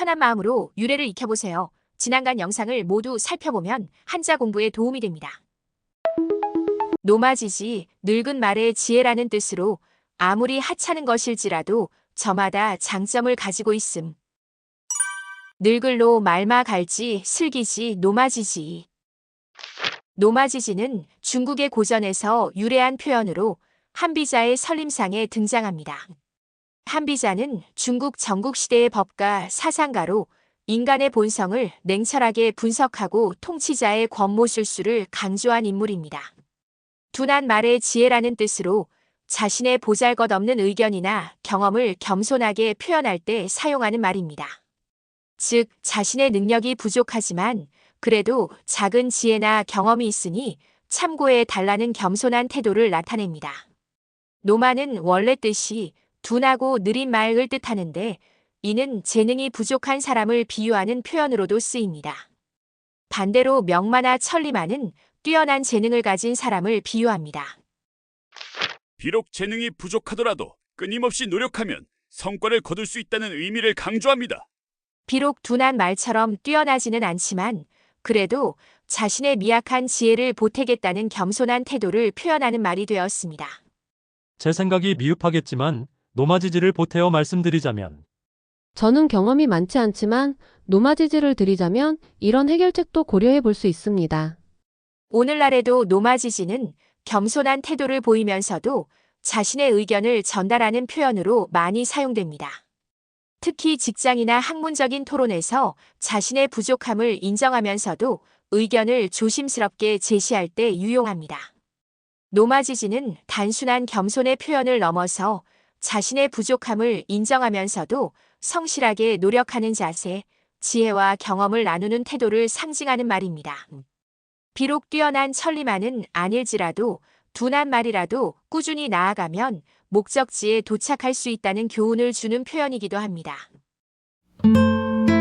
편한 마음으로 유래를 익혀보세요. 지난간 영상을 모두 살펴보면 한자 공부에 도움이 됩니다. 노마지지, 늙은 말의 지혜라는 뜻으로 아무리 하찮은 것일지라도 저마다 장점을 가지고 있음. 늙을로 말마 갈지, 슬기지, 노마지지. 노마지지는 중국의 고전에서 유래한 표현으로 한비자의 설림상에 등장합니다. 한비자는 중국 전국시대의 법가 사상가로 인간의 본성을 냉철하게 분석하고 통치자의 권모술수를 강조한 인물입니다. 둔한 말의 지혜라는 뜻으로 자신의 보잘것없는 의견이나 경험을 겸손하게 표현할 때 사용하는 말입니다. 즉, 자신의 능력이 부족하지만 그래도 작은 지혜나 경험이 있으니 참고해 달라는 겸손한 태도를 나타냅니다. 노마는 원래 뜻이 둔하고 느린 말을 뜻하는데 이는 재능이 부족한 사람을 비유하는 표현으로도 쓰입니다. 반대로 명마나 천리마는 뛰어난 재능을 가진 사람을 비유합니다. 비록 재능이 부족하더라도 끊임없이 노력하면 성과를 거둘 수 있다는 의미를 강조합니다. 비록 둔한 말처럼 뛰어나지는 않지만 그래도 자신의 미약한 지혜를 보태겠다는 겸손한 태도를 표현하는 말이 되었습니다. 제 생각이 미흡하겠지만 노마지지를 보태어 말씀드리자면 저는 경험이 많지 않지만 노마지지를 드리자면 이런 해결책도 고려해 볼 수 있습니다. 오늘날에도 노마지지는 겸손한 태도를 보이면서도 자신의 의견을 전달하는 표현으로 많이 사용됩니다. 특히 직장이나 학문적인 토론에서 자신의 부족함을 인정하면서도 의견을 조심스럽게 제시할 때 유용합니다. 노마지지는 단순한 겸손의 표현을 넘어서 자신의 부족함을 인정하면서도 성실하게 노력하는 자세, 지혜와 경험을 나누는 태도를 상징하는 말입니다. 비록 뛰어난 천리만은 아닐지라도 둔한 말이라도 꾸준히 나아가면 목적지에 도착할 수 있다는 교훈을 주는 표현이기도 합니다.